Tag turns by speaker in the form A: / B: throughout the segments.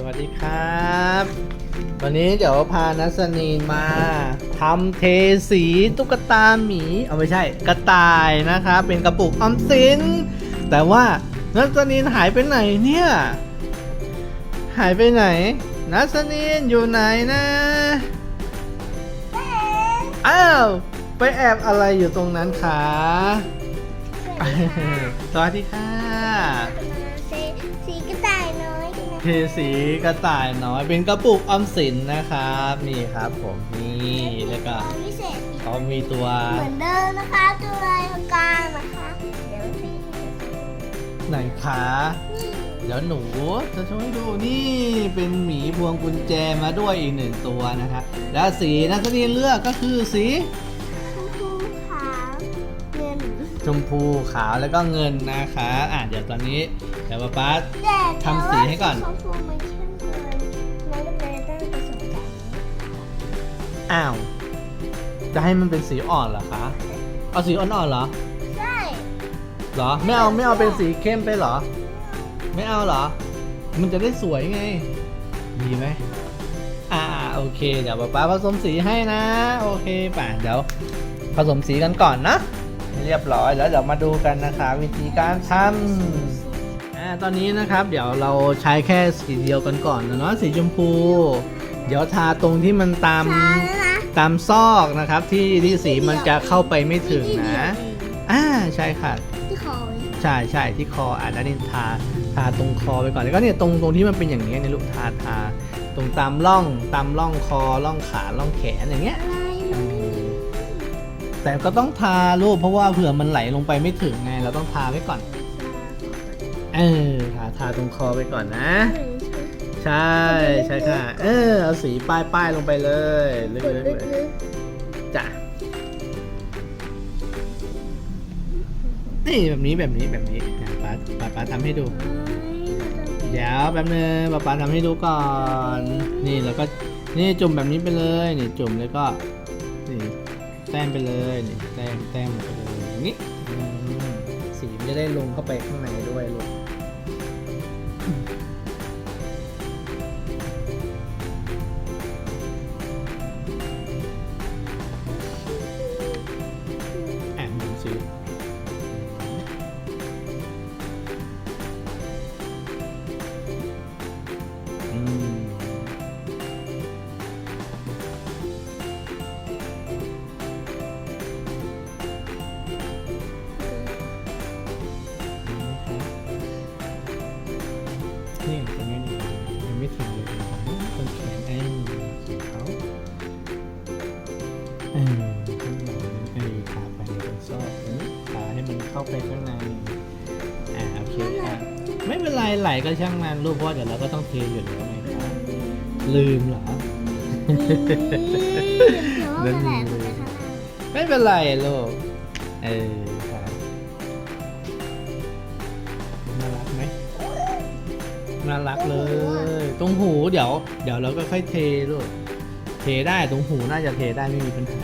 A: สวัสดีครับ วันนี้เดี๋ยวพานัสนีนมาทำเทสีตุ๊กตาหมีเอาไม่ใช่กระต่ายนะคะเป็นกระปุกออมสินแต่ว่านัสนีนหายไปไหนเนี่ย หายไปไหน นัสนีนอยู่ไหนนะอ้าวไปแอบอะไรอยู่ตรงนั้นคะสวัสดีค่ะ เทสีกระต่ายน้อยเป็นกระปุกออมสินนะครับนี่ครับผมนี่แล้วก็
B: พิเศษ
A: เขามีตัว
B: เหมือนเดิมนะคะตัวลายกลางนะคะเดี๋ยวพี่
A: ไหนคะเดี๋ยวหนูจะช่วยดูนี่เป็นหมีพวงกุญแจมาด้วยอีกหนึ่งตัวนะครับแล้วสีนักเรียนเลือกก็คือสี
B: มพูขาว
A: แล้วก็เงินนะคะอะเดี๋ยวตอนนี้เดี๋ยวป๊าป๊า
B: แต่
A: ทำสีให้ก่อน
B: ชมพูมันเข้มเกินมันก็เลยต้องผสมกัน
A: อ้าว จะให้มันเป็นสีอ่อนเหรอคะ เอาสีอ่อนๆเหรอ
B: ใช่
A: เหรอ ไม่เอาไม่เอาเป็นสีเข้มไปเหรอ ไม่เอาเหรอ มันจะได้สวยไง ดีไหม อ่าโอเค เดี๋ยวป๊าป๊าผสมสีให้นะ โอเคป่ะเดี๋ยวผสมสีกันก่อนนะ เรียบร้อยแล้วเดี๋ยวมาดูกันนะคะวิธีการทำอ่าตอนนี้นะครับ เดี๋ยวเราใช้แค่สีเดียวกันก่อนนะเนาะสีชมพู เดี๋ยวทาตรงที่มันตาม
B: ใช่แล้วนะ
A: ตามซอกนะครับ ที่ที่สีมันจะเข้าไปไม่ถึงนะอ่าใช่ค่ะ
B: ที่คอ
A: ใช่ใช่ที่คออะแล้วนี่ทาทาตรงคอไปก่อนแล้วก็เนี่ยตรงตรงที่มันเป็นอย่างเงี้ยเนี่ยลูกทาทาตรงตามร่องตามร่องคอร่องขาร่องแขนอย่างเงี้ย แต่ก็ต้องทาลูกเพราะว่าเผื่อมันไหลลงไปไม่ถึงไง เราต้องทาไว้ก่อน เออทาทาตรงคอไปก่อนนะ ใช่ใช่ค่ะ เออเอาสีป้ายป้ายลงไปเลยลึกๆเลยจ้ะนี่แบบนี้แบบนี้แบบนี้อะป้าป้าป้าทำให้ดู เดี๋ยวแป๊บนึงป๊าป๊าทำให้ดูก่อน นี่แล้วก็นี่จุ่มแบบนี้ไปเลยนี่จุ่มแล้วก็ แต้มไปเลยนี่แต้มแต้มไปเลยอย่างนี้สีมันจะได้ลงเข้าไปข้างในด้วยลง ไรไหลก็ช่างมันลูกเพราะเดี๋ยวเราก็ต้องเทอยู่แล้วไงครับลืมเหรอ
B: นั่นแหละเลย
A: ไม่เป็นไรลูก เออครับน่ารักไหมน่ารักเลย ตรงหูเดี๋ยว เดี๋ยวเราก็ค่อยเทลูก เทได้ตรงหูน่าจะเทได้ไม่มีปัญหา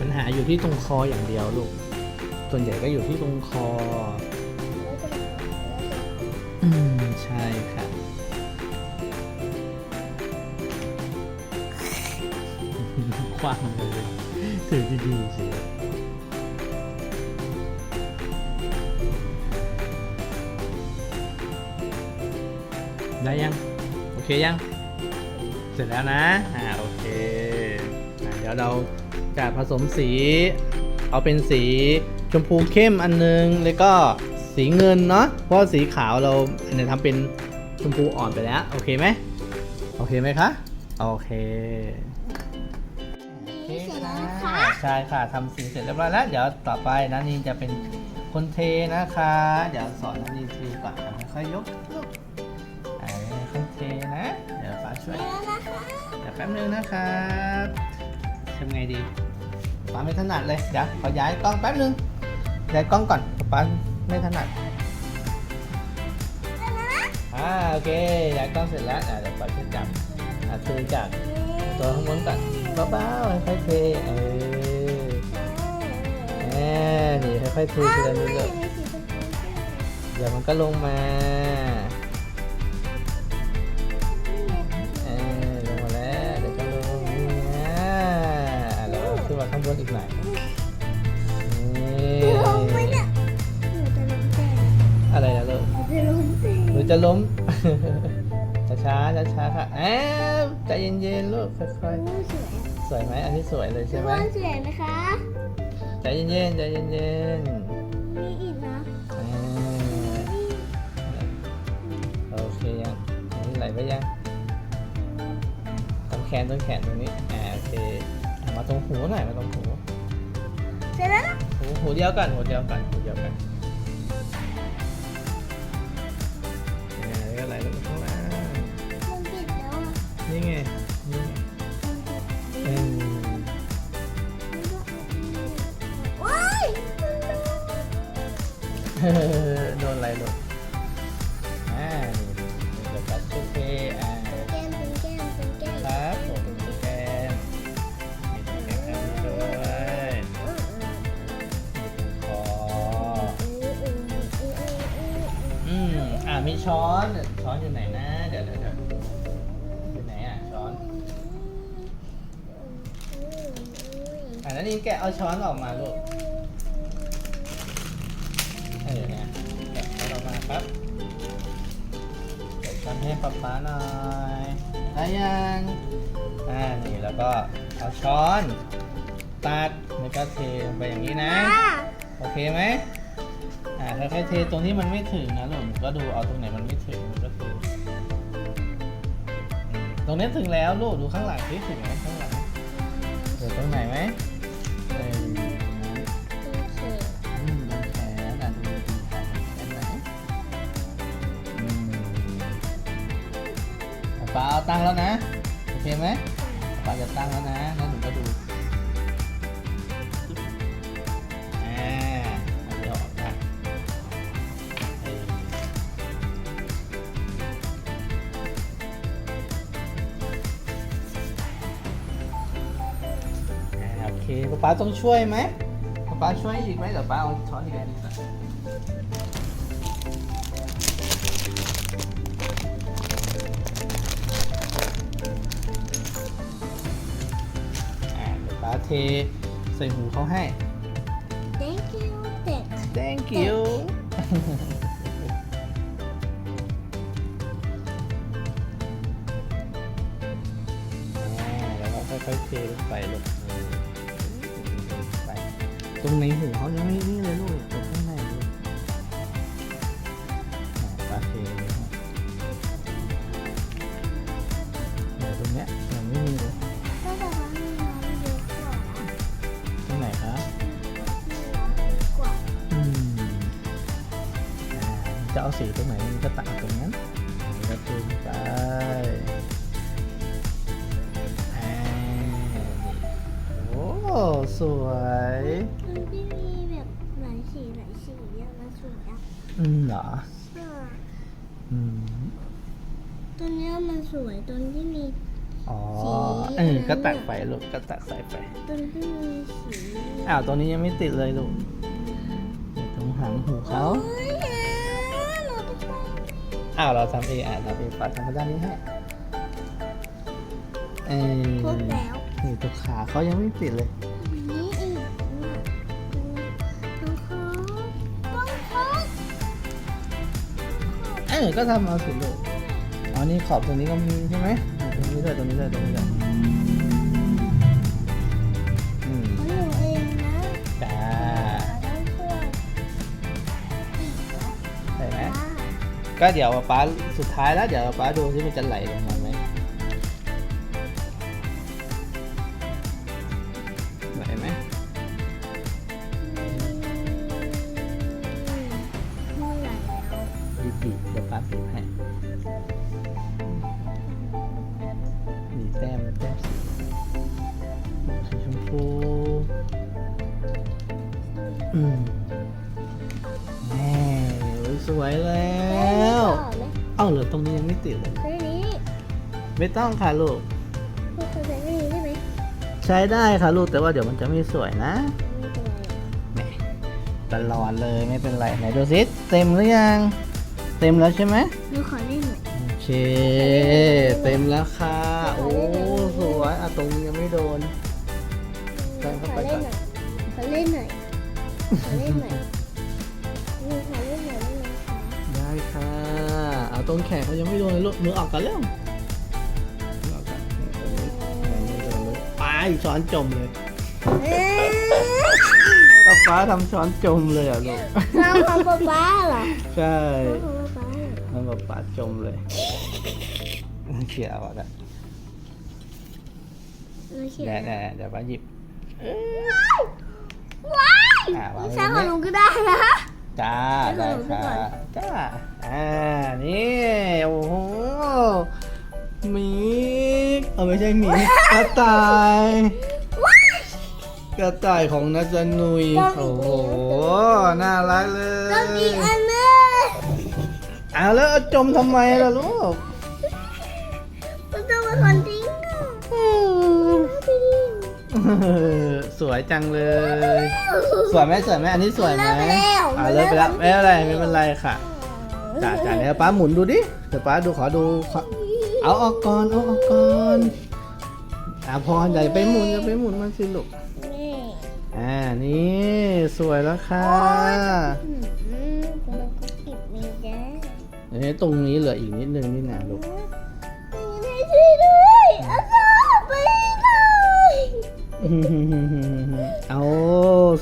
A: ปัญหาอยู่ที่ตรงคออย่างเดียวลูก ส่วนใหญ่ก็อยู่ที่ตรงคอ อืม ใช่ค่ะ ควางเลยถือดีๆสิได้ยัง โอเคยัง เสร็จแล้วนะ อ่าโอเคอะเดี๋ยวเราจะผสมสี เอาเป็นสีชมพูเข้มอันนึง แล้วก็ สีเงินเนาะเพราะว่าสีขาวเราเนี่ยทำเป็นชมพูอ่อนไปแล้ว โอเคไหมโอเคไหมคะ โอเค
B: นี่เสร็จแล้วนะคะ
A: ใช่ค่ะทำสีเสร็จเรียบร้อยแล้ว เดี๋ยวต่อไปนะนีจะเป็นคนเทนะคะ เดี๋ยวสอนนันนีทีก่อนค่อยๆยกอ่าค่อยๆเทนะ เดี๋ยวป้าช่วย
B: แล้วนะคะ
A: เดี๋ยวแป๊บนึงนะครับทำไงดีป้าไม่ถนัดเลยเดี๋ยวขอย้ายกล้องแป๊บนึงย้ายกล้องก่อนป้า ไม่ถนัดอ่าโอเคย้ากล้องเสร็จแล้วอ่าเดี๋ยวปล่อยเพื่อนจับอ่าเทจากตัวข้างบนก่อนเบาๆค่อยๆเทเออแหมนี่ค่อยๆเททีละนิดเลยเดี๋ยวมันก็ลงมาเอ
B: อลงมาแล้
A: ว
B: เดี๋ยวก็ลง
A: อ่าแล้ว
B: ขึ้นมาข้างบนอีก
A: หน่อย จะล้ม ช้าช้าช้าๆค่ะแอบใจเย็นๆลูกค่อย
B: โอ้สวยอะ
A: ๆ สวยไหมอันนี้สวยเลยใช่ไหม
B: ว่าสวยนะคะ
A: ใจเย็นๆใจเย็น
B: มีอีกนะ
A: ๆอ่าโอเคยังอันนี้ไหลไปยังต้นแขนต้นแขนตรงนี้อ่าโอเคอะมาตรงหูหน่อยมาตรงหู
B: เสร็จแล้วนะ
A: หูหูเดียวกันหูเดียวกันหูเดียวกัน แล้วก็ไหลลงไปข้างล่าง
B: มันปิดแล้วอะ
A: นี่ไงนี่ไง
B: มันปิด
A: เออ
B: ว้าย
A: โดนอะไรลูกอ่านี่เดี๋ยวกัดชุบเพอ่า
B: เป็นแก้มเป็นแก้มเป็นแก้ม
A: ครับผมชุบแกมมีชุบแกมครับนี่ด้วยคออืมอ่ามีช้อน ช้อนอยู่ไหนนะ เดี๋ยวเดี๋ยวเดี๋ยวอยู่ไหนอะช้อนอ่านั่นนี่แกะเอาช้อนออกมาลูกเออเนี่ยแกะช้อนออกมาครับเดี๋ยวทำให้ป๊าป๊าหน่อยได้ยังอ่านี่แล้วก็เอาช้อนตัดแล้วก็เทลงไปอย่างนี้นะ โอเคไหมอ่าค่อยๆเทตรงที่มันไม่ถึงนะลูกก็ดูเอาตรงไหนมันไม่ รงนี้ถึงแล้วลูกดูข้างหลังที่ถึงไหมข้างหลังเดี๋ยวตรงไหนไหมเอออืมตรงแขนอะดูดีๆค่ะเห็นไหมอืมป๊าเอาตั้งแล้วนะ โอเคไหมป้าจะตั้งแล้วนะาป๊าต้องช่วยไหมป๊าป๊าช่วยอีกไหมเดี๋ยวป๊าเอาช้อนอีกอันหนึงก่อนอ่าเดี๋ยวป๊าเทใส่หูเขาให้
B: Thank you เด็ก
A: Thank you รงในหูเขายังไม่ สวย
B: มันที่มีแบบหลายสีหลายสีเยอะนะสวยอะ
A: อืมเหรอ
B: อ่า
A: อืม
B: ตัวเนี้ยมันสวยตัวที่มี
A: อ๋อ
B: สี
A: เออก็ตัก
B: อันนั้นน่ะ
A: ไปลูกก็ตักใส่ไป
B: ตัวที่มีสี
A: อ้าวตัวนี้ยังไม่ติดเลยลูกอยู่ตรงหางหูเขา
B: โอ้ยอะหนูจะฟัง
A: อ้าวเราทำเองอะทำเองปัดทำมาด้านนี้ให้เออ
B: ครบแล้ว
A: นี่ตัวขาเขายังไม่ติดเลย
B: ก็
A: ทำเอาสิลูกอ๋อนี่ขอบตรงนี้ก็มีใช่ไหมตรงนี้ด้วยตรงนี้ด้วยตรงนี้ด้วยอืม
B: ของหนูเองนะ
A: จ้า
B: ต้องช่วยอีกนะ
A: ใช่ไหม
B: อ่า
A: ก็เดี๋ยวป๊าสุดท้ายแล้วเดี๋ยวป๊าดูที่มันจะไหลลงมา ตรงนี้ยังไม่ติดเลย
B: ใช้นี้
A: ไม่ต้องค่ะลูก
B: พวกเขาใช้นี้ได้ไหม
A: ใช้ได้ค่ะลูกแต่ว่าเดี๋ยวมันจะไม่สวยนะ
B: ไม่เป็นไรหรอก
A: แหมตลอดเลยไม่เป็นไรไหนดูสิเต็มหรือยัง เต็มแล้วใช่ไหม
B: หนูขอเล่นหน่อย
A: โอเค เต็มแล้วค่ะ ตรงแขนเขายังไม่โดนเลยลูกมือออกกันเร็วมือออกกันยังไม่โดนเลยไปช้อนจมเลย
B: เอ๊ะ
A: ป้าฟ้าทำช้อนจมเลยอะลูก
B: น้องของป๊าป๊าเหรอ
A: ใช่
B: น้องของป๊าป๊าเหรอ
A: ทำแบบปาดจมเลยเขี่ยเอาอะ
B: ไม่เขียน
A: แน่แน่เดี๋ยวป้าหยิบ
B: ว้าย
A: อ่าวางไว้
B: ใช่ของหนูก็ได้นะ
A: จ้า
B: ให้
A: ได้
B: ขนมไป
A: ค่ะ
B: ก่อน
A: จ้าอ่านี่โอ้โหหมีเอาไม่ใช่หมีกระต่าย
B: ว้าย
A: กระต่ายของนัจนุย
B: ต้องอี
A: โอ้
B: ก
A: โห
B: แล้ว
A: น่ารักเลย
B: ต้องอีกอันนึง
A: เอาแล้วเอาจมทำไมล่ะลูก สวยจังเลย สวยไหมสวยไหมอันนี้สวยไหม
B: เลิกไปแล้ว
A: อ่าเลิกไปแล้วไม่เป็นไรไม่เป็นไรค่ะจ้าจ้าเดี๋ยวป้าหมุนดูดิเดี๋ยวป้าดูขอดูขอเอาออกก่อนเอาออกก่อนอ่าพออย่าไปหมุนอย่าไปหมุนมันสิลูก
B: นี่
A: อ่านี่สวยแล้วค่ะ
B: อืมคุณลองก็ปิดมีจ้า
A: เอ้ยตรงนี้เหลืออีกนิดนึงนี่นะลูก
B: เอา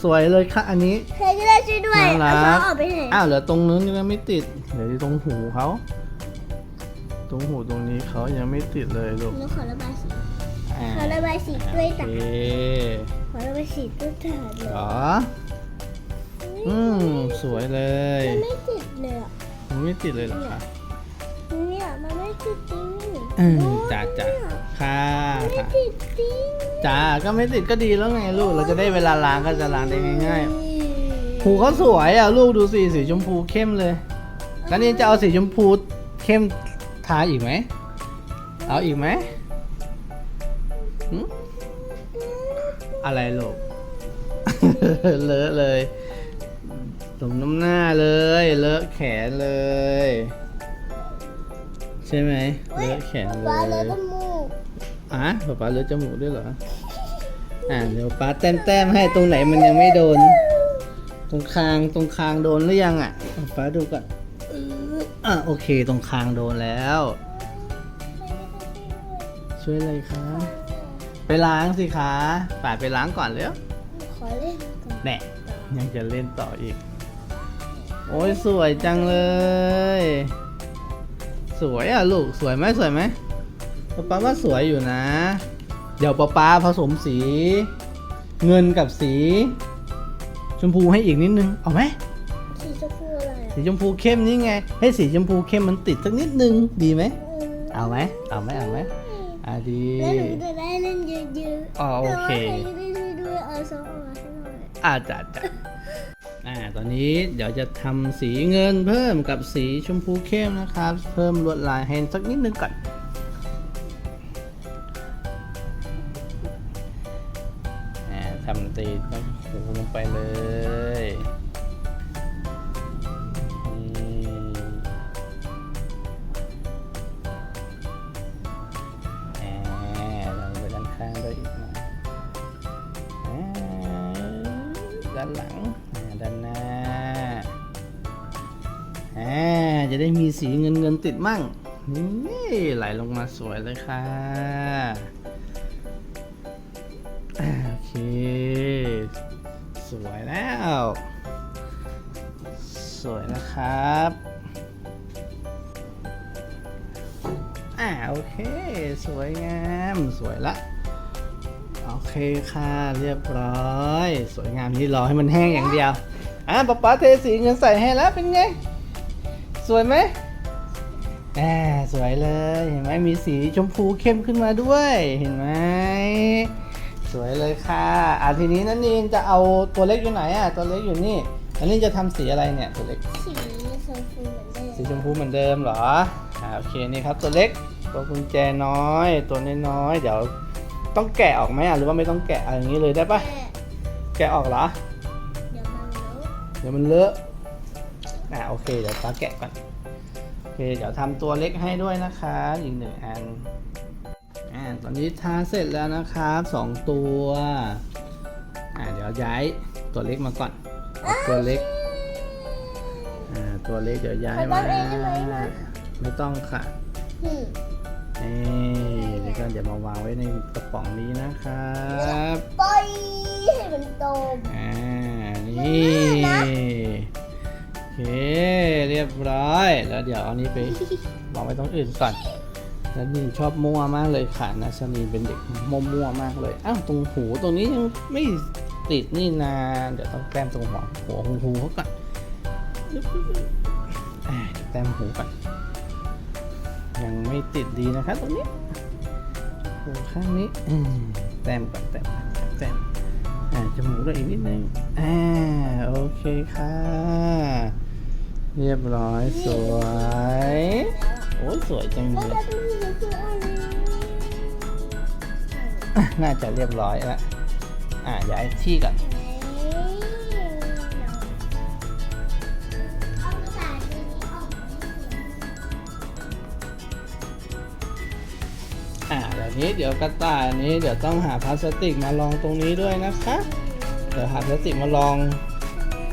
A: สวยเลยค่ะอันนี้
B: ใครก็ได้ช่วยด้วย
A: น่า
B: เอา
A: รั
B: ซอกออกไปไหน
A: อ้าวเหลือตรงนู้นยังไม่ติดเหลือตรงหูเขาตรงหูตรงนี้เขายังไม่ติดเลยลูก
B: หนูขอระบายสี
A: อ่า
B: ขอระบายสีด้วย
A: โอ
B: จ้ะ
A: เค
B: ขอระบายสีด้วยจ้ะเล
A: เหร
B: ย
A: ออืมสวยเลย
B: มันไม่ติดเลยอะ
A: มันไม่ติดเลยเหรอคะ
B: เนี่ย มันไม่ติดจริง
A: อืม
B: โอ้ย
A: จ้าจ้าค่ะ
B: ไม่
A: ค่ะ
B: ติดจริง
A: จ้าก็ไม่ติดก็ดีแล้วไงลูก เราจะได้เวลาล้างก็จะล้างได้ง่ายๆหูเขาสวยอะลูกดูสิสีชมพูเข้มเลย แล้วนี่จะเอาสีชมพูเข้มทาอีกไหม เอาอีกไหมหึอะไรลูกเลอะเลยสมน้ำหน้าเลย เลอะแขนเลย ใช่ไหมเลอะแขนเล
B: ปลาเลย
A: ย
B: จมูก
A: อะป๊าป๊าเลอะจมูกด้วยเหรอ อ่าเดี๋ยวป๊าแต้มแต้มๆให้ตรงไหนมันยังไม่โดน ตรงคางตรงคางโดนหรือยังอะป๊าดูก่อนอะโอเคตรงคางโดนแล้ว ช่วยเลยคะไปล้างสิคะป่าไปล้างก่อนเร็ว
B: ขอเล่นก่อน
A: แน่ยังจะเล่นต่ออีก โอ้ยสวยจังเลย สวยอะลูกสวยไหมสวยไหมป๊าป๊าว่าสวยอยู่นะ เดี๋ยวป๊าป๊าผสมสี เงินกับสี ชมพูให้อีกนิดนึงเอาไหม
B: สีชมพูอะไรอะ
A: สีชมพูเข้มนี่ไง ให้สีชมพูเข้มมันติดสักนิดนึงดีไหมเอาไหมเอาไหมเอาไหมอะดี
B: แล้วหนูจะได้เล่นเยอะๆ
A: อ๋อโอเค
B: แต่ว่าใครจะได้ช่วยด้วยเอาซอออกมาให้หน่อย
A: อาจจะจะ อ่าตอนนี้เดี๋ยวจะทำสีเงินเพิ่มกับสีชมพูเข้มนะครับ เพิ่มลวดลายให้สักนิดนึงก่อนอ่าทำตีต้องหูลงไปเลย อ่าจะได้มีสีเงินเงินติดมั่ง นี่ไหลลงมาสวยเลยค่ะโอเค สวยแล้ว สวยนะครับอ่าโอเค สวยงามสวยละโอเคค่ะเรียบร้อย สวยงามนี่รอให้มันแห้งอย่างเดียวอะป๊าป๊าเทสีเงินใส่ให้แล้วเป็นไง สวยไหมแหมสวยเลยเห็นไหมมีสีชมพูเข้มขึ้นมาด้วยเห็นไหมสวยเลยค่ะอะทีนี้นั่นนี่จะเอาตัวเล็กอยู่ไหนอะตัวเล็กอยู่นี่อันนี้จะทำสีอะไรเนี่ยตัวเล็ก
B: สีชมพูเหมือนเดิม
A: สีชมพูเหมือนเดิมเหรออ่าโอเคนี่ครับตัวเล็กตัวกุญแจน้อย ตัวน้อยๆเดี๋ยวต้องแกะออกไหมอะหรือว่าไม่ต้องแกะอะไรอย่างนี้เลยได้ปะ
B: แต่
A: แกะออกเหรอ
B: เดี๋ยวมันเลอะ
A: เดี๋ยวมันเลอะ อ่าโอเคเดี๋ยวป้าแกะก่อนโอเคเดี๋ยวทำตัวเล็กให้ด้วยนะคะอีกหนึ่งอันอ่าตอนนี้ทาเสร็จแล้วนะครับสองตัวอ่าเดี๋ยวย้ายตัวเล็กมาก่อนเอาตัวเล็กอ่าตัวเล็กเดี๋ยวย้ายมาไม่ต้องค่ะ
B: อืม
A: นี่เดี๋ยวก็เดี๋ยวมาวางไว้ในกระป๋องนี้นะครับ
B: ปล่อยให้มันโต
A: อ่า นี่โอ เคเรียบร้อย แล้วเดี๋ยวเอานี้ไปวางไว้ตรงอื่นก่อนแล้วนี่ชอบมั่วมากเลยค่ะนะชนีเป็นเด็กมั่วมั่วมากเลยอ้าวตรงหูตรงนี้ยังไม่ติดนี่นาเดี๋ยวต้องแต้มตรงหัวหัวหูเขาก่อนแต้มหูก่อนยังไม่ติดดีนะคะตรงนี้หูข้างนี้อืมแต้มก่อนแต้มแต้มอ่าจมูกด้วยอีกนิดนึงอ่าโอเคค่ะ เรียบร้อยสวย โอ้ยสวยจังเล
B: แล้ว
A: ย
B: จะเป็นยังไงอันนี้
A: อะน่าจะเรียบร้อยแล้วอ่าย้ายที่ก่อน
B: เอากระดาษนี้ออก
A: อ่าแบบนี้เดี๋ยวกระต่ายนี้เดี๋ยวต้องหาพลาสติกมาลองตรงนี้ด้วยนะคะ เดี๋ยวหาพลาสติกมาลอง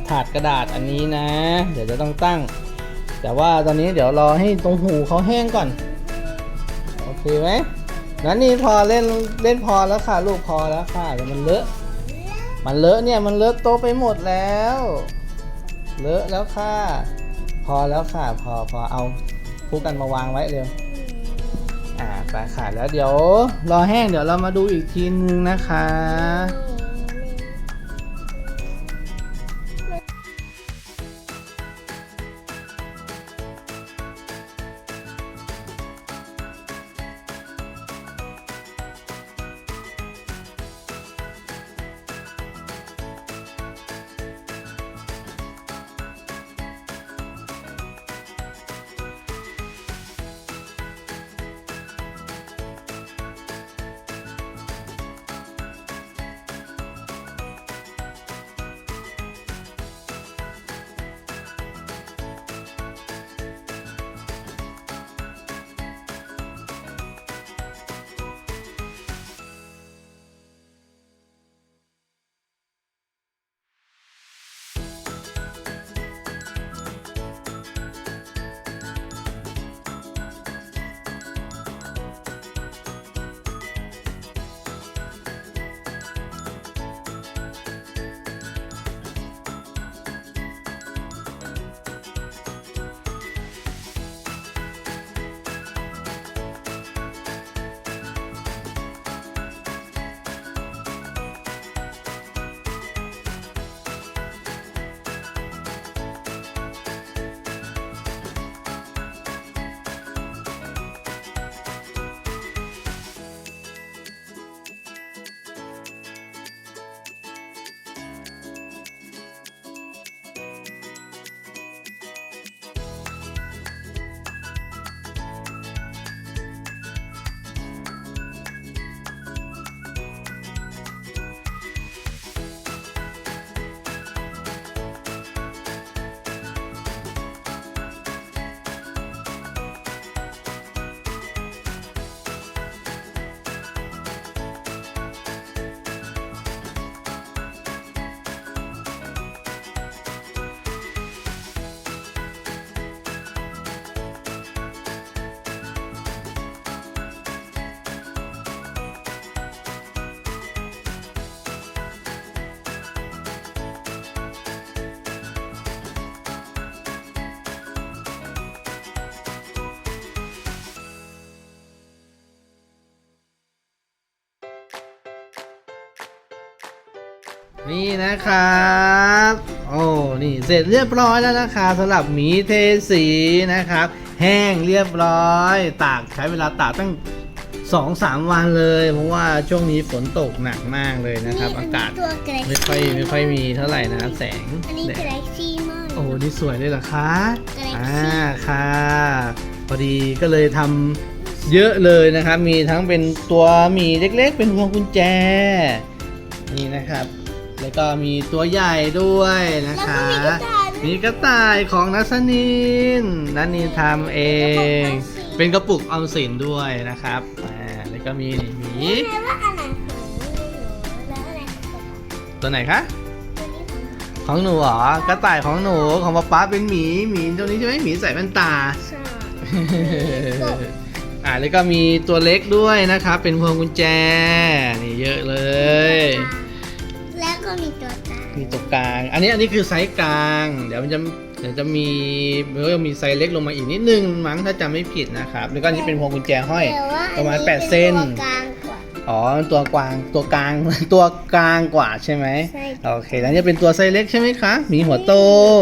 A: ถาดกระดาษอันนี้นะ เดี๋ยวจะต้องตั้ง แต่ว่าตอนนี้เดี๋ยวรอให้ตรงหูเขาแห้งก่อน โอเคไหมนั้นนี่พอเล่นเล่นพอแล้วค่ะลูกพอแล้วค่ะเดี๋ยวมันเลอะ มันเลอะเนี่ยมันเลอะโตะไปหมดแล้ว เลอะแล้วค่ะ พอแล้วค่ะพอพอเอาคู่กันมาวางไว้เร็วอ่าไปค่ะแล้วเดี๋ยวรอแห้งเดี๋ยวเรามาดูอีกทีนึงนะคะ นี่นะครับโอ้นี่เสร็จเรียบร้อยแล้วนะคะสำหรับหมีเทสีนะครับ แห้งเรียบร้อยตากใช้เวลาตากตั้งสองสามวันเลย เพราะว่าช่วงนี้ฝนตกหนักมากเลยนะครับ อากาศ
B: ตัวกระ
A: ไม่ค่อยไม่ค่อยมีเท่าไหร่นะครับแสง
B: อันนี้
A: แด
B: ก
A: ด
B: ระซี่มาก
A: โอ้นี่สวยเลยเหรอคะ
B: Galaxy
A: อ่าค่ะพอดีก็เลยทำเยอะเลยนะครับ มีทั้งเป็นตัวหมีเล็กๆ เป็นพวงกุญแจ นี่นะครับ แล้วก็มีตัวใหญ่ด้วยนะ
B: แล้ว
A: คะ
B: ก็มีกระต่ายด้วย
A: มีกระต่ายของนัสนินนัสนินทำเอง เป็นกระปุกออมสินด้วยนะครับอ่าแล้วก็มีนี่หมี
B: แม่ว่าอันไหนของหนูแล้วอันไหนของกระต่าย
A: ตัวไหนคะ
B: ตัวนี้ข
A: ของหนูเหรอกระต่ายของหนูของป๊าป๊าเป็นหมีหมีตัวนี้ใช่ไหมหมีใส่แว่นตา
B: ใช่
A: อ่าแล้วก็มีตัวเล็กด้วยนะครับ เป็นพวงกุญแจนี่เยอะเลย
B: แล้ว ก็มีตัวตา
A: มีตัวกลาง อันนี้อันนี้คือไซส์กลาง เดี๋ยวมันจะเดี๋ยวจะมีเดี๋ยวจะมีไซส์เล็กลงมาอีกนิดนึงมั้งถ้าจำไม่ผิดนะครับแล้วก็อันนี้เป็นพวงกุญแจห้อย
B: แต่ว่า
A: ประมาณ
B: อั
A: แปดเซน
B: ตัวกลางกว่า
A: อ๋อตัวกวางตัวกลาง ตัวกลางกว่าใช่ไหม
B: ใช่
A: โอเค แล้วนี่เป็นตัวไซส์เล็กใช่ไหมคะหมีหัวโต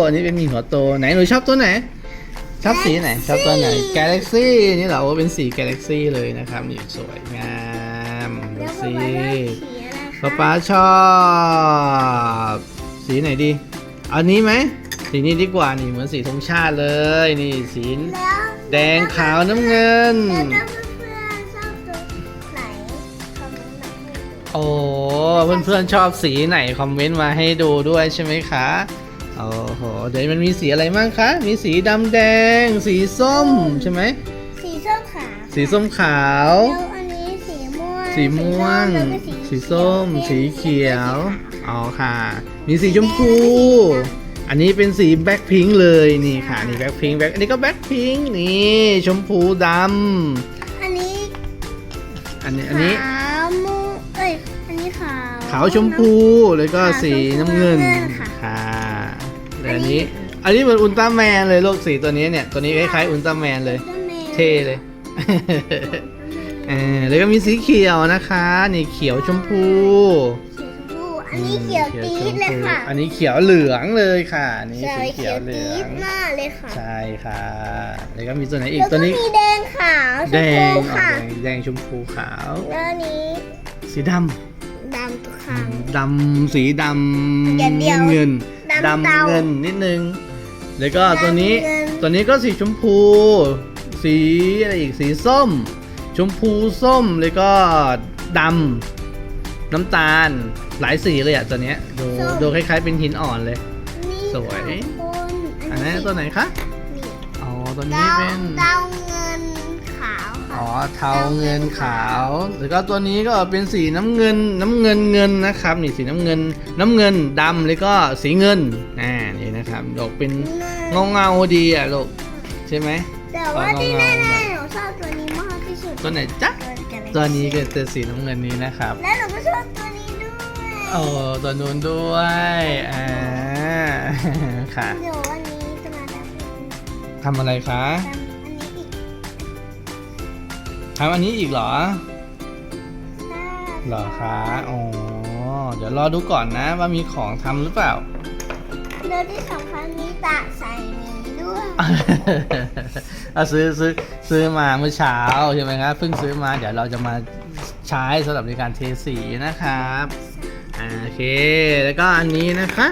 A: อันนี้เป็นหมีหัวโตไหนหนูชอบตัวไหน ชอบสีไหน ชอบตัวไหน Galaxy นี่เหรอโอ้เป็นสี Galaxy เลยนะครับนี่สวยงามดู
B: แล้ว
A: สิ
B: ป๊าป๊าชอบสีอะไรคะ
A: ป๊าป๊าชอบ สีไหนดี อันนี้ไหม สีนี้ดีกว่านี่เหมือนสีธงชาติเลย นี่สี
B: แล้ว
A: แดงขาวน้ำเงิน
B: แล้วถ้าเพื่อนๆชอบตัวไหนคอมเมนต์มาให้ดู
A: โอ้เพื่อนๆชอบสีไหนคอมเมนต์มาให้ดูด้วยใช่ไหมคะ โอ้โห เดี๋ยวมันมีสีอะไรบ้างคะ มีสีดำแดง สีส้มใช่ไหม
B: สีส้มขาว
A: สีส้มขาว
B: แล้วอันนี้สีม่วง
A: สีม่วง
B: แล้วก็
A: สีส้ม สีเขียว อ๋อค่ะ มีสีชมพู อันนี้เป็นสีแบ็คพิงค์เลยนี่ค่ะ นี่แบ็คพิงค์แบ็คอันนี้ก็แบ็คพิงค์นี่ชมพูด
B: อันนี้ำ
A: อันนี้ อันนี้
B: ขาวม่วงเอ้ย อันนี้ขาว
A: ขาวชมพู แล้วก็สีน้ำเงิน
B: ขาวชมพูน้ำเงินค่ะ
A: ค่ะแล้วอันนี้ อันนี้เหมือนอุลตร้าแมนเลยโลกสีตัวนี้เนี่ย ตัวนี้คล้ายๆอุลตร้าแมนเลย เท่เลย เออแล้วก็มีสีเขียวนะคะ นี่เขียวชมพู
B: สีชมพูอันนี้เขียวตีดเลยค่ะ
A: อันนี้เขียวเหลืองเลยค่ะอันนี่
B: ใช่
A: สี
B: เขี
A: เขี
B: ย
A: ยววเหลื
B: ตี
A: อ
B: ด
A: ง
B: มากเลยค่ะ
A: ใช่ค่ะ แล้วก็มีตัวไหนอีก
B: แล้ว
A: ตัว
B: ก็
A: นี้
B: มีแดงขาวช
A: แด
B: ม
A: ง
B: พู
A: อ๋อ
B: ค่ะ
A: แดงแดงชมพูขาว
B: แล้วอันนี้
A: สีด
B: ดำทุกครั้งำ
A: ดำสีด
B: อย่าเดียวำ
A: เงิน
B: ดำเทา
A: เงินนิดนึง แล้วก็ตัวนี้
B: ดำเงิน
A: ตัวนี้ก็สีชมพู สีอะไรอีกสีส้ม ชมพูส้มแล้วก็ดำน้ำตาลหลายสีเลยอะตัวเนี้ยดูดูคล้ายๆเป็นหินอ่อนเลย
B: นี่
A: สวย
B: สามคน
A: อันนั้นตัวไหนคะ
B: นี่
A: อ๋อตัวนี้
B: ดาว
A: เป็น
B: ดาวเงินขาว
A: อ๋อ
B: ค่ะ
A: เทาเงินขาวแล้วก็ตัวนี้ก็เป็นสีน้ำเงินน้ำเงินเงินนะครับนี่สีน้ำเงิน น้ำเงินดำแล้วก็สีเงินอ่านี่นะครับดอกเป็นเงาเงาๆดีอะลูกใช่ไหม
B: แต่ว่าที่
A: เงา
B: แน่
A: ๆ
B: ๆหนูชอบตัวนี้มากที่สุด
A: ตัวไหนจ๊ะ
B: ตัว
A: ตัวนี้ก็จะสีน้ำเงินนี้นะครับ
B: และหนูก็ชอบตัวนี้ด้วย
A: โอ้ตัวนู้นด้วยอ่าค่ะ
B: เดี๋ยววันนี้จะมาทำ
A: ทำอะไรคะ
B: ทำอันนี้อีก
A: ทำอันนี้อีกเหรอ
B: ค่ะ
A: เหรอคะอ๋อเดี๋ยวรอดูก่อนนะว่ามีของทำหรือเปล่า
B: แล้วที่สำคัญมีตาใส่นี้ด้วย
A: เอาซื้อซื้อซื้อมาเมื่อเช้าใช่ไหมครับเพิ่งซื้อมาเดี๋ยวเราจะมาใช้สำหรับในการเทสีนะครับอ่าโอเค แล้วก็อันนี้นะคะ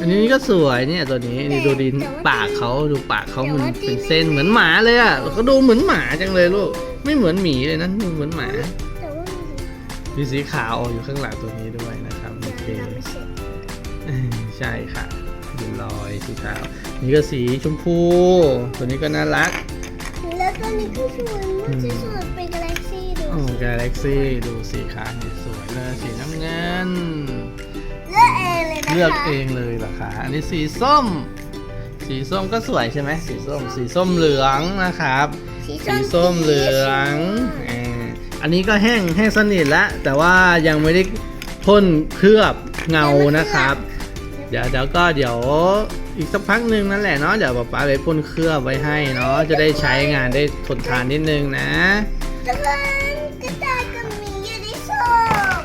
A: อันนี้ก็สวยเนี่ยตัวนี้นี่ดูดินปากเขาดูปากเขามันเป็นเส้นเหมือนหมาเลยอะเขาดูเหมือนหมาจังเลยลูกไม่เหมือนหมีเลยนะดูเหมือนหมา
B: แต่ว่ามี
A: มีสีขาวอยู่ข้างหลังตัวนี้ด้วยนะครับโอเค
B: ยังทำไม่เสร็จ
A: เออใช่ค่ะดู รอยสีขาวนี่ก็สีชมพู ตัวนี้ก็น่ารัก
B: แล้วตัวนี้ก็สวยมากที่สุดเป็นกาแล็กซี่ดู
A: โอ้กาแล็กซี่ดูสีขาวนี่สวยเลยสีน้ำเงิน
B: เลือกเองเลยนะคะ
A: เลือกเองเลยเหรอคะ อันนี้สีส้ม สีส้มก็สวยใช่ไหมสีส้ม สีส้มเหลืองนะครับ
B: สี
A: สีส้มเหลืองเอ่ออันนี้ก็แห้งแห้งสนิทแล้วแต่ว่ายังไม่ได้พ่นเคลือบเงานะครับ เดี๋ยวเดี๋ยวก็เดี๋ยวอีกสักพักหนึ่งนั่นแหละเนาะเดี๋ยวป๊าป๊าไปพ่นเคลือบไว้ให้เนาะจะได้ใช้งานได้ทนทานนิดนึงนะ
B: แล้วก็กระต่ายก็มีเยอะที่ชอบ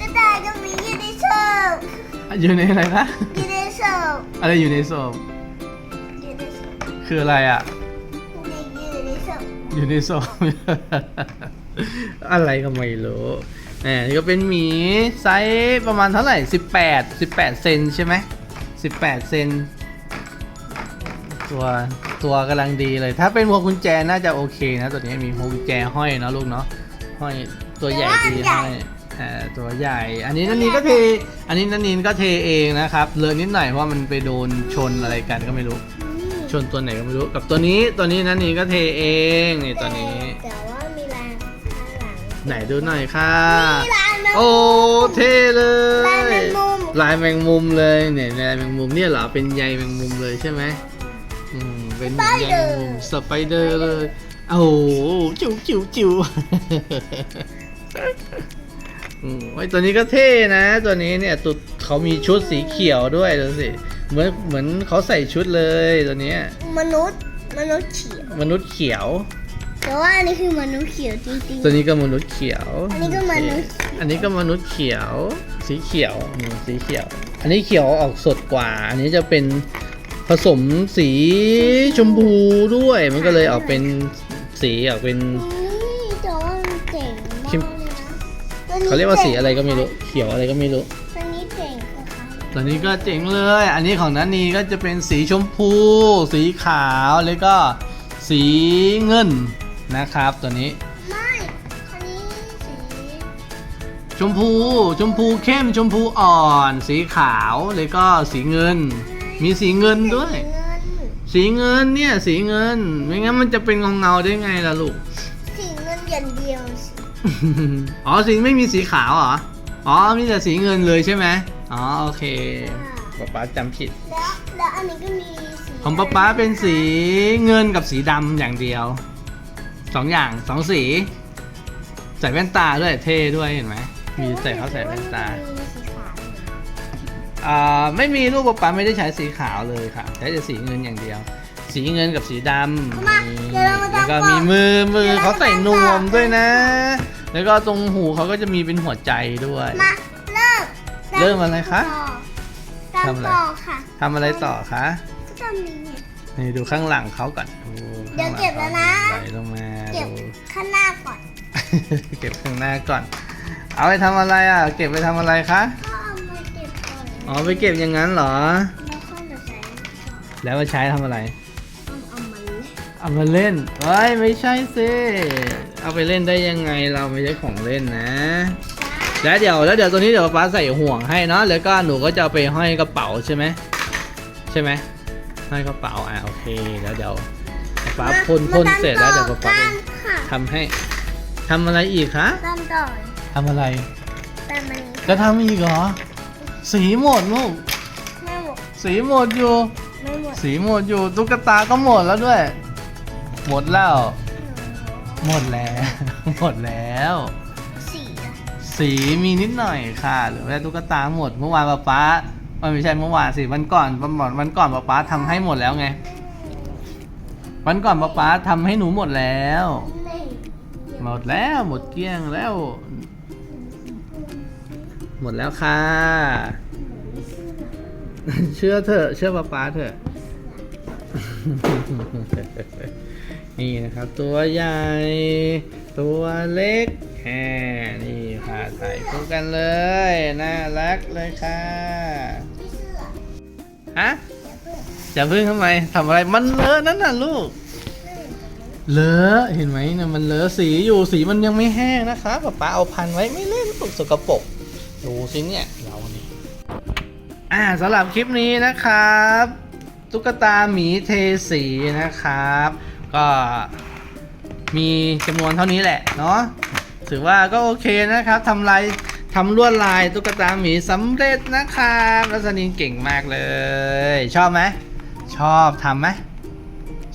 B: กระต่ายก็มีเยอะที่ชอบ
A: อยู่ในอะไรนะ
B: เยอะที่ชอบ
A: อะไรอยู่ในศพ
B: เยอะที่ชอบ
A: คืออะไรอะ
B: เยอะที่ชอบ
A: อยู่ในศพอะไรก็ไม่รู้แหม นี่ก็เป็นหมีไซส์ประมาณเท่าไหร่ 18 18 เซนใช่ไหม18 เซนตัวตัวกำลังดีเลย ถ้าเป็นพวงกุญแจน่าจะโอเคนะ ตัวนี้มีพวงกุญแจห้อยเนอะลูกเนาะห้อยตัวใหญ่ดีห้อยอ่อตัวใหญ่ อันนี้นันนีก็เท อันนี้นันนีก็เทเองนะครับเลอะนิดหน่อยเพราะมันไปโดนชนอะไรกันก็ไม่รู้ ชนตัวไหนก็ไม่รู้ กับตัวนี้ตัวนี้นันนีก็เทเองนี่ตัวนี้ ไหนดูหน่อยค่ะ
B: มีลายมา
A: โอ้เท่เล
B: ลายแม
A: ย
B: งมุม
A: ลายแมงมุมเลยเนี่ยลายแมงมุมเนี่ยเหรอเป็นใยแมงมุมเลยใช่ไหมอืมเป็นใยแมงมุมสไปเดอร์เลยโอ้โหจิ๋วจิ๋วจิ๋วอืมไอ้ตัวนี้ก็เท่นะ ตัวนี้เนี่ยตัวเขามีชุดสีเขียวด้วยดูสิเหมือนเหมือนเขาใส่ชุดเลยตัวเนี้ย
B: มนุษย์ มนุษย์เขียว
A: มนุษย์เขียว
B: แต่ว่าอันนี้คือมนุษย์เขียวจริง
A: ตัวนี้ก็มนุษย์เขียว
B: อันนี้ก็มนุษย์
A: อันนี้ก็มนุษย์เขียว สีเขียวอืมสีเขียว อันนี้เขียวออกสดกว่า อันนี้จะเป็นผสมสีชมพูด้วย มันก็เลยออกเป็นสีออกเป็น
B: ๆนี่แต่ว่ามันเจ๋งมาก
A: คิม
B: เลยนะตัวนี้
A: เขาเรียกว่าสีอะไรก็ไม่รู้ เขียวอะไรก็ไม่รู้
B: ตัวนี้เจ๋งกว่าค่ะ
A: ตัวนี้ก็เจ๋งเลย อันนี้ของนันนีก็จะเป็นสีชมพู สีขาว แล้วก็สีเงิน นะครับ ตัวนี้
B: ไม่อันนี้สี
A: ชมพู ชมพูเข้ม ชมพูอ่อน สีขาว แล้วก็สีเงิน มีสีเงินด้วย
B: เงิน
A: สีเงินเนี่ย สีเงิน ไม่งั้นมันจะเป็นเงาเงาๆได้ไงล่ะลูก
B: สีเงินอย่างเดียวสิ
A: อ๋อ สีไม่มีสีขาวเหรอ อ๋อ มีแต่สีเงินเลยใช่ไหมอ๋อ โอเคป๊าป๊าจำผิด
B: แล้วแล้วอันนี้ก็มีสี
A: ของป๊าป๊าเป็นสีเงินกับสีดำอย่างเดียว สองอย่างสองสี ใส่แว่นตาด้วยเท่ด้วยเห็นไหมมีใส่เขาใส่แว่นตา
B: มีสีขาวอยู่
A: อ่าไม่มีรูปป๊าป๊าไม่ได้ใช้สีขาวเลยค่ะใช้แต่สีเงินอย่างเดียว สีเงินกับสีดำ
B: มา
A: นี่
B: เดี๋ยวเรามา
A: แล้วก็
B: ทำก่อน
A: มีมือมือ
B: เดี๋ยวเรา
A: เขาใส่นวม
B: ทำก่อน
A: ด้วยนะ แล้วก็ตรงหูเขาก็จะมีเป็นหัวใจด้วย
B: มาเริ่ม
A: เริ่มอะไรคะ
B: ตาม
A: ทำอะไร
B: ต่อค่ะ
A: ทำอะไรต่อคะ
B: ก็จะมีเนี่ย
A: นี่ดูข้างหลังเขาก่อนโอ้
B: เดี๋ยวเก็บแล้วนะ
A: ข้างหงเขาไหลลงมา
B: เก็บ
A: ดู
B: ข้างหน้าก่อน
A: เก็บข้างหน้าก่อน เอาไปทำอะไรอะ เก็บไปทำอะไรคะ
B: ก็เอามาเก็บก่อน
A: อ๋อไปเก็บอย่างนั้นเหรอ
B: แล้วค่อยมาใช้ก่อน
A: แล้วมาใช้ทำอะไร
B: เอาเอามาเลย
A: เอามาเล่นเอ้ยไม่ใช่สิ เอาไปเล่นได้ยังไงเราไม่ใช่ของเล่นนะ แล้วเดี๋ยวแล้วเดี๋ยวตัวนี้เดี๋ยวป๊าใส่ห่วงให้เนาะ แล้วก็หนูก็จะเอาไปห้อยกระเป๋าใช่ไหมใช่ไหม ห้อยกระเป๋าอะโอเคแล้วเดี๋ยวป๊าพ่นพ่นเสร็จแล้วเดี๋ยวป๊าป๊า
B: ตามค่ะ
A: ทำให้ทำอะไรอีกคะ
B: ตามต่อ
A: ทำอะไร
B: ตามมัน
A: จะทำอีกเหรอ สีหมดลูก
B: ไม่หมด
A: สีหมดอยู่
B: ไม่หมด
A: สีหมดอยู่ตุ๊กตาก็หมดแล้วด้วย หมดแล้ว หมดแล้ว หมดแล้ว
B: สีอะ
A: สีมีนิดหน่อยค่ะเหรือว่าตุ๊กตาหมดเมื่อวานป๊าป๊า มันไม่ใช่เมื่อวานสิวันก่อนวันก่อนวันก่อนป๊าป๊าทำให้หมดแล้วไง วันก่อนป๊าป๊าทำให้หนูหมดแล้ว หมดแล้วหมดเกลี้ยงแล้ว หมดแล้วค่ะ เชื่อเถอะเชื่อป๊าป๊าเถอะ นี่นะครับ ตัวใหญ่ ตัวเล็กแหมนี่ค่ะใส่คู่กันเลย น่ารักเลยค่ะ ฮะอย่าพึ่งทำไมทำอะไรมันเลอะนั่นน่ะลูก เลอะเห็นไหมเนี่ยมันเลอะสีอยู่สีมันยังไม่แห้งนะคะป๊าป๊าเอาพันไว้ไม่เล่นลูกสกปรกดูสิเนี่ยเรานี่อ่าสำหรับคลิปนี้นะครับตุ๊กตาหมีเทสีนะครับ ก็มีจำนวนเท่านี้แหละเนาะถือว่าก็โอเคนะครับทำลาย ทำลวดลายตุ๊กตาหมีสำเร็จนะครับรัศนีเก่งมากเลย ชอบไหมชอบทำไหม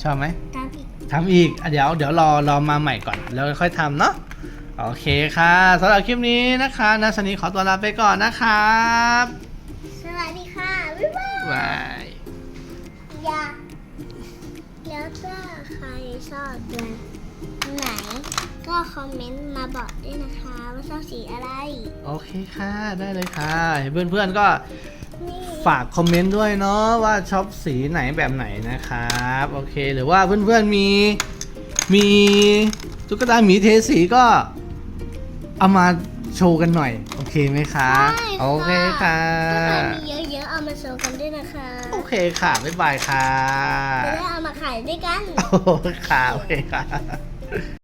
A: ชอบไหม
B: ตามอีก
A: ทำอีกอะเดี๋ยวเดี๋ยวรอรอมาใหม่ก่อนแล้วค่อยทำเนาะโอเคค่ะสำหรับคลิปนี้นะคะนัสนีขอตัวลาไปก่อนนะครับ
B: สวัสดีค่ะบ๊ายบาย
A: บาย
B: อย่าแล้วถ้าใครชอบแบบไหน ก็คอมเมนต์มาบอกด้วยนะคะว่าชอบสีอะไร
A: โอเคค่ะได้เลยค่ะเพื่อนเพื่อนๆก็
B: นี่
A: ฝากคอมเมนต์ด้วยเนาะว่าชอบสีไหนแบบไหนนะครับโอเคหรือว่าเพื่อนๆมีมีตุ๊กตาหมีเทสีก็เอามาโชว์กันหน่อย โอเคไหมคะ
B: ใช่
A: โอเคค่ะ
B: ถ้าใครมีเยอะๆ เอามาโชว์กันด้วยนะคะ
A: โอเคค่ะบ๊ายบายค่ะ
B: จะได้เอามาขายด้วยกัน
A: โอ้ค่ะโอเคค่ะ